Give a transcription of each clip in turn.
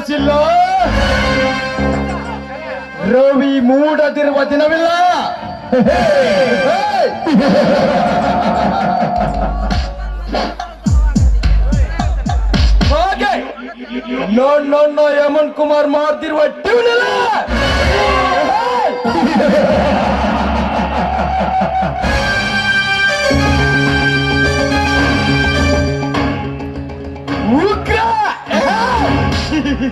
ಮನಸ್ಸಿಲ್ಲ ರವಿ ಮೂಡದಿರುವ ದಿನವಿಲ್ಲ. ಹಾಗೆ. ನೋಡ್ ನೋಡ್ ಯಮನ್ ಕುಮಾರ್ ಮಾಡ್ತಿರುವ ಟ್ಯೂನ್ ಇಲ್ಲ ಈ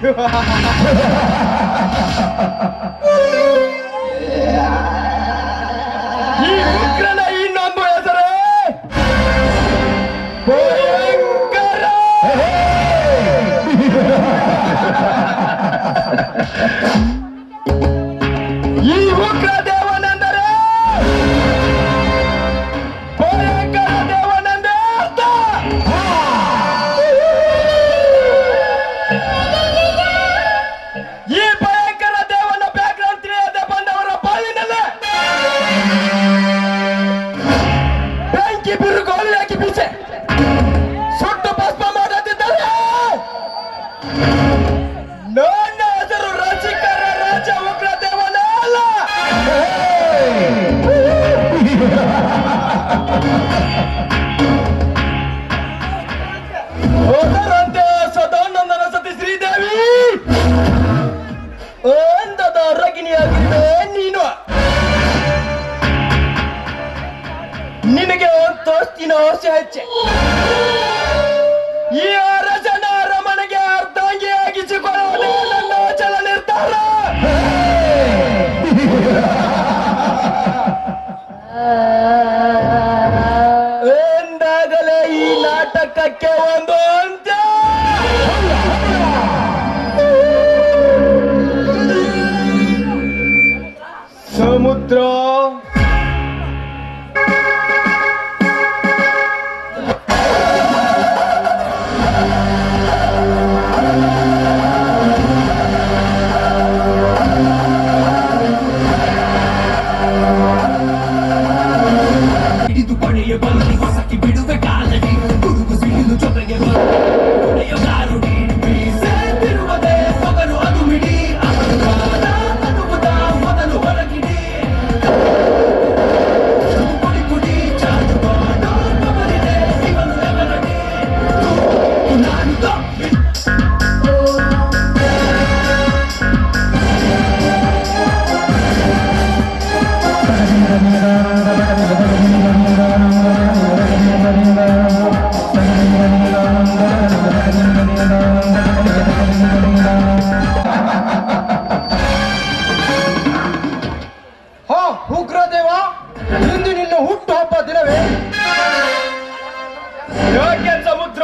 ಯಾಕೆ ಸಮುದ್ರ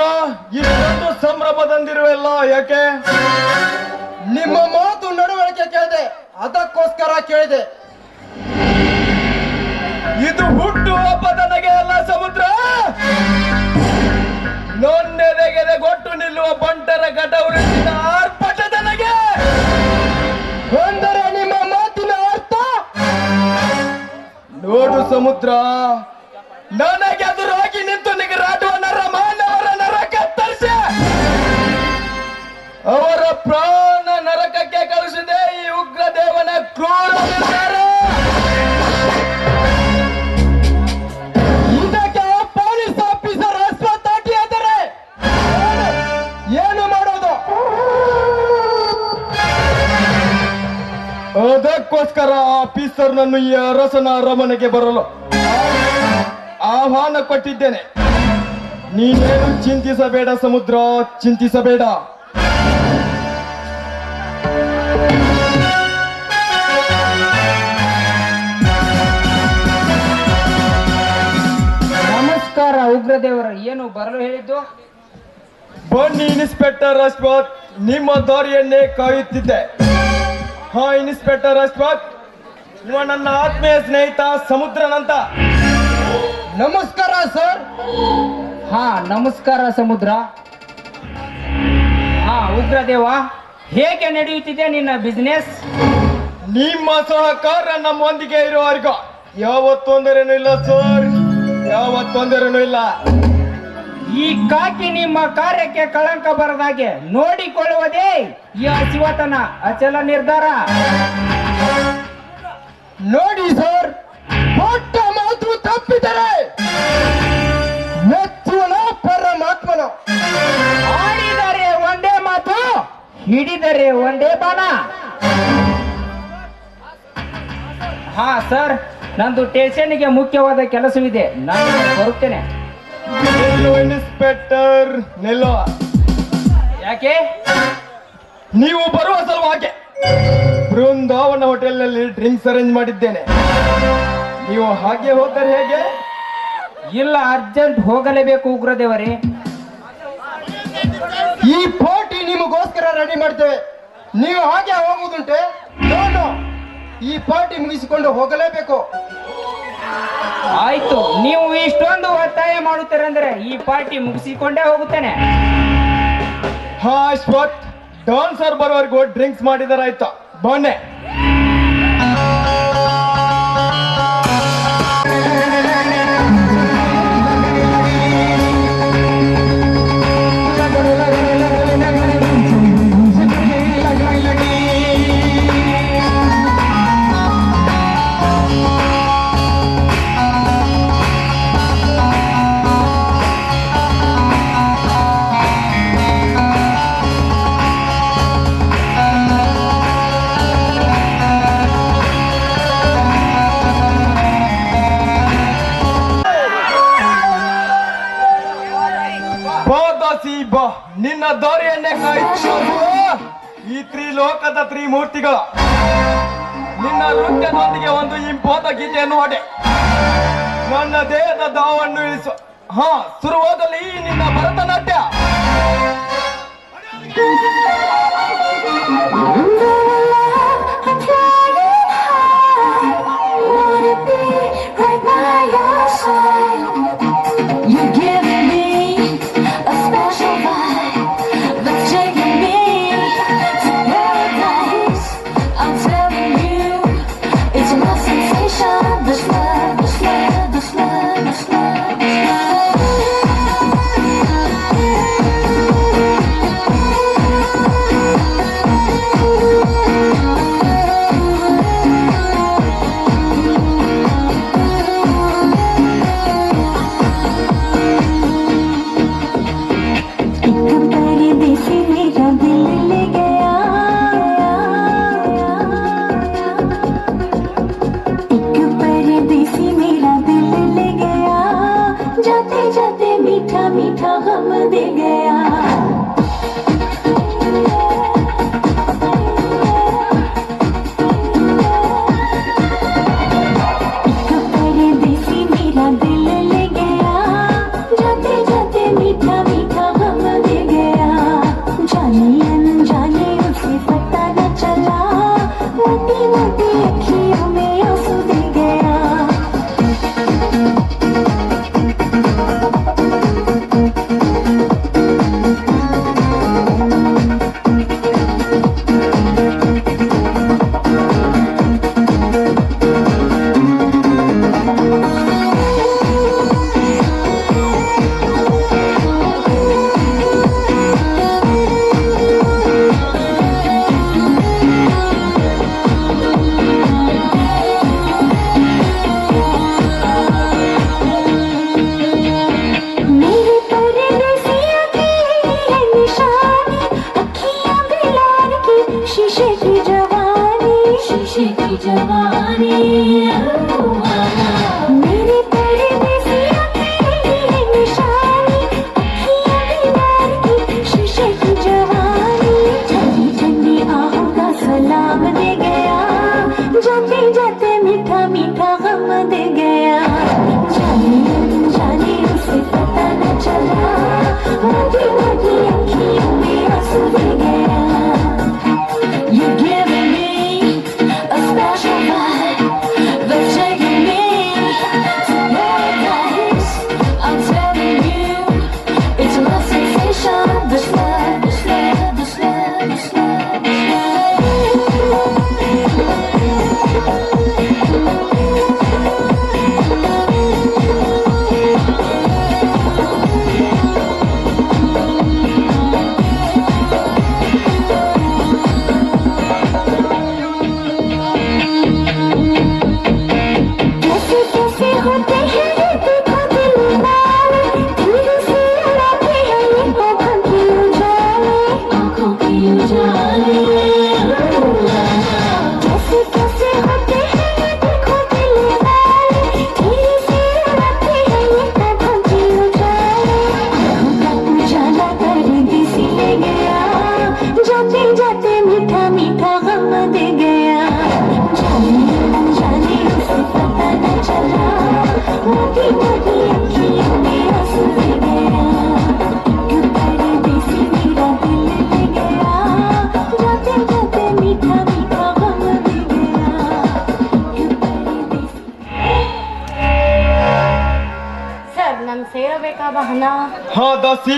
ಇಷ್ಟೊಂದು ಸಂಭ್ರಮದಂದಿರುವೆಲ್ಲ ಯಾಕೆ? ನಿಮ್ಮ ಮಾತು ನಡವಳಿಕೆ ಕೇಳಿದೆ, ಅದಕ್ಕೋಸ್ಕರ ಕೇಳಿದೆ. ಇದು ಹುಟ್ಟು ಹಬ್ಬ ನನಗೆ ಅಲ್ಲ ಸಮುದ್ರ! ನೊನ್ನೆದೆಗೆದೆ ಗೊಟ್ಟು ನಿಲ್ಲುವ ಬಂಟರ ಘಟವೃತ್ತಿನ ಆರ್ಭಟ ನನಗೆ ಅಂದರೆ ನಿಮ್ಮ ಮಾತಿನ ಅರ್ಥ? ನೋಡು ಸಮುದ್ರ, ನನಗೆ ಎದುರಾಗಿ ನಿಂತು ನಿಗರಾಡುವ ಈ ಅರಸನ ಅರಮನೆಗೆ ಬರಲು ಆಹ್ವಾನ ಕೊಟ್ಟಿದ್ದೇನೆ. ನೀನೇನು ಚಿಂತಿಸಬೇಡ ಸಮುದ್ರ ಚಿಂತಿಸಬೇಡ. ನಮಸ್ಕಾರ ಉಗ್ರದೇವರ ಏನು ಬರಲು ಹೇಳಿದ್ದು? ಬನ್ನಿ ಇನ್ಸ್ಪೆಕ್ಟರ್ ಅಶ್ವಥ್ ನಿಮ್ಮ ದಾರಿಯನ್ನೇ ಕಾಯುತ್ತಿದ್ದೆ. ಹಾ ಇನ್ಸ್ಪೆಕ್ಟರ್ ಅಶ್ವಥ್ ಇವ ನನ್ನ ಆತ್ಮೀಯ ಸ್ನೇಹಿತ ಸಮುದ್ರನಂತ. ನಮಸ್ಕಾರ ಸರ್. ಹಾ ನಮಸ್ಕಾರ ಸಮುದ್ರ. ಹಾ ಉಗ್ರದೇವ ಹೇಗೆ ನಡೆಯುತ್ತಿದೆ ನಿನ್ನ ಬಿಸ್ನೆಸ್ ನಿಮ್ಮ ಸಹಕಾರ ನಮ್ಮೊಂದಿಗೆ ಇರುವವರೆಗೂ ಯಾವ ತೊಂದರೆನೂ ಇಲ್ಲ ಸರ್. ಯಾವ ತೊಂದರೆನೂ ಇಲ್ಲ. ಈ ಕಾಕಿ ನಿಮ್ಮ ಕಾರ್ಯಕ್ಕೆ ಕಳಂಕ ಬರದಾಗೆ ನೋಡಿಕೊಳ್ಳುವುದೇ ಈ ಅಚಿವತನ ಅಚಲ ನಿರ್ಧಾರ. ನೋಡಿ ಸರ್ ಮೊಟ್ಟ ಮಾತು ತಪ್ಪಿದರೆ ಮೆಚ್ಚುವನ ಪರಮಾತ್ಮನ. ಆಡಿದರೆ ಒಂದೇ ಮಾತು ಹಿಡಿದರೆ ಒಂದೇ ಬಾಣ. ಹಾ ಸರ್ ನಂದು ಸ್ಟೇಷನ್ಗೆ ಮುಖ್ಯವಾದ ಕೆಲಸವಿದೆ ನಾನು ಬರುತ್ತೇನೆ. ಇನ್ಸ್ಪೆಕ್ಟರ್ ನಿಲ್ಲೋ ಯಾಕೆ? ನೀವು ಬರುವ ಸಲುವಾಗಿ. ಬೃಂದಾವನ ಹೋಟೆಲ್ನಲ್ಲಿ ಡ್ರಿಂಕ್ಸ್ ಅರೇಂಜ್ ಮಾಡಿದ್ದೇನೆ. ನೀವು ಹಾಗೆ ಹೋದರೆ ಹೇಗೆ? ಇಲ್ಲ ಅರ್ಜೆಂಟ್ ಹೋಗಲೇಬೇಕು ಉಗ್ರದೇವರೇ. ಈ ಪಾರ್ಟಿ ನಿಮಗೋಸ್ಕರ ರೆಡಿ ಮಾಡ್ತೇವೆ. ನೀವು ಹಾಗೆ ಹೋಗುವುದುಂಟೆ? ನೋಡು ಈ ಪಾರ್ಟಿ ಮುಗಿಸಿಕೊಂಡು ಹೋಗಲೇಬೇಕು. ಆಯ್ತು ನೀವು ಇಷ್ಟೊಂದು ಒತ್ತಾಯ ಮಾಡುತ್ತೀರಂದ್ರೆ ಈ ಪಾರ್ಟಿ ಮುಗಿಸಿಕೊಂಡೇ ಹೋಗುತ್ತೇನೆ. ಹಾ ಅಶ್ವತ್ ಡಾನ್ಸರ್ ಬರೋವರೆಗೂ ಡ್ರಿಂಕ್ಸ್ ಮಾಡಿದಾರಾಯ್ತಾ? ಬನ್ನೆ ನಿನ್ನ ದಾರಿಯನ್ನೇ ಕಾಯುತ್ತಿರುವುದು ಈ ತ್ರಿಲೋಕದ ತ್ರಿಮೂರ್ತಿಗಳ. ನಿನ್ನ ನೃತ್ಯದೊಂದಿಗೆ ಒಂದು ಇಂಪಾದ ಗೀತೆಯನ್ನು ಹೊಡೆ. ನನ್ನ ದೇಹದ ದಾವನ್ನು ಇಳಿಸು. ಹಾ ಶುರುವಾದಲ್ಲಿ ನಿನ್ನ ಭರತನಾಟ್ಯ. जवानी। ದಾಸಿ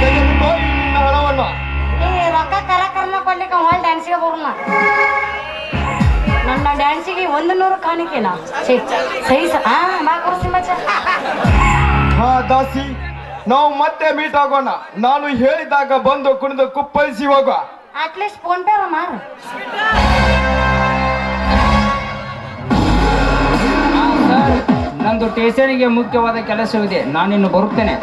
ತೆಗೆದುಕೋ ನಿನ್ನ ಹಣವನ್ನ ರೊಕ್ಕ ಕೊಡ್ಲಿಕ್ಕೆ ಹೊಳ್ ಡ್ಯಾನ್ಸಿಗೆ ಬರೋಣ. ನನ್ನ ಡ್ಯಾನ್ಸಿಗೆ ಒಂದು ನೂರು ಕಾಣಿಕೆನಾ ಛೇ ಸಹಿ ಸ ಹಾ ಬಾ ಕೊಡ್ಸಿ ಮಚ್ಚ ಹಾ ದಾಸಿ ನಾವು ಮತ್ತೆ ಮೀಟ್ ಆಗೋಣ. ನಾನು ಹೇಳಿದಾಗ ಬಂದು ಕುಣಿದು ಕುಪ್ಪಳಿಸಿ ಹೋಗುವ. ಅಟ್ಲೀಸ್ಟ್ ಫೋನ್ ಪೇ ಮಾರು ನಂದು ಟೇಸರಿಗೆ ಮುಖ್ಯವಾದ ಕೆಲಸವಿದೆ. ನಾನಿನ್ನು ಬರುತ್ತೇನೆ.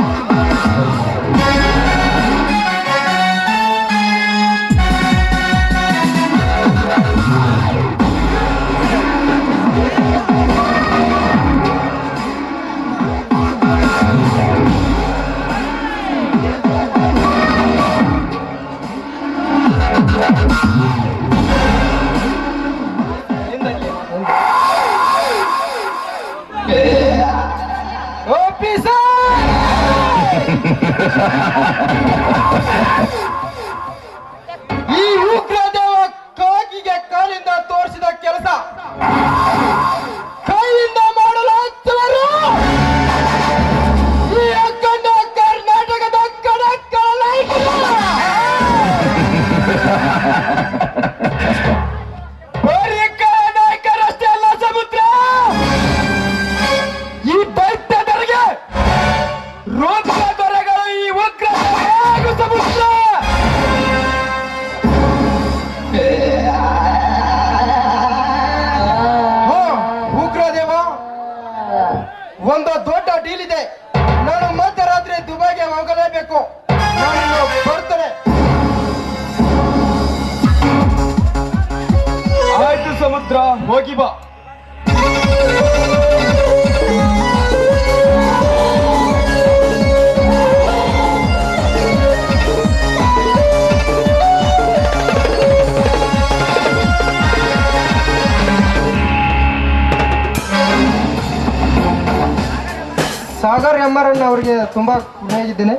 ಸಾಗರ್ ಎನ್ ಅವರಿಗೆ ತುಂಬಾ ಋಣಿಯಾಗಿದ್ದೇನೆ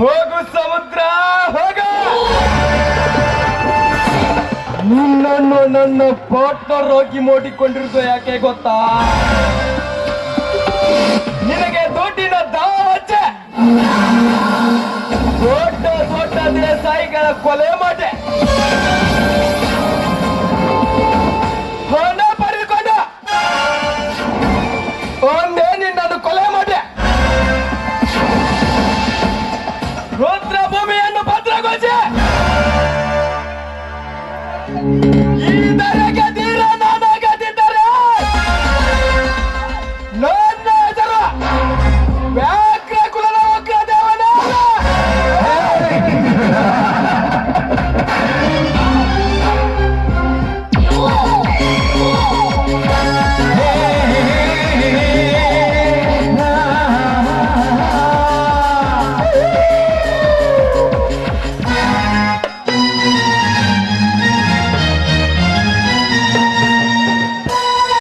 ಹೋಗು ಸಮುದ್ರ, ಹೋಗ! ನಿನ್ನನ್ನು ನನ್ನ ಪಾರ್ಟ್ನರ್ ಹೋಗಿ ಮಾಡಿಕೊಂಡಿರುವುದು ಯಾಕೆ ಗೊತ್ತಾ? ನಿನಗೆ ದುಡ್ಡಿನ ದಾವಚ್ಚೆ ದೊಡ್ಡ ದೊಡ್ಡ ದೇಸಾಯಿಗಳ ಕೊಲೆ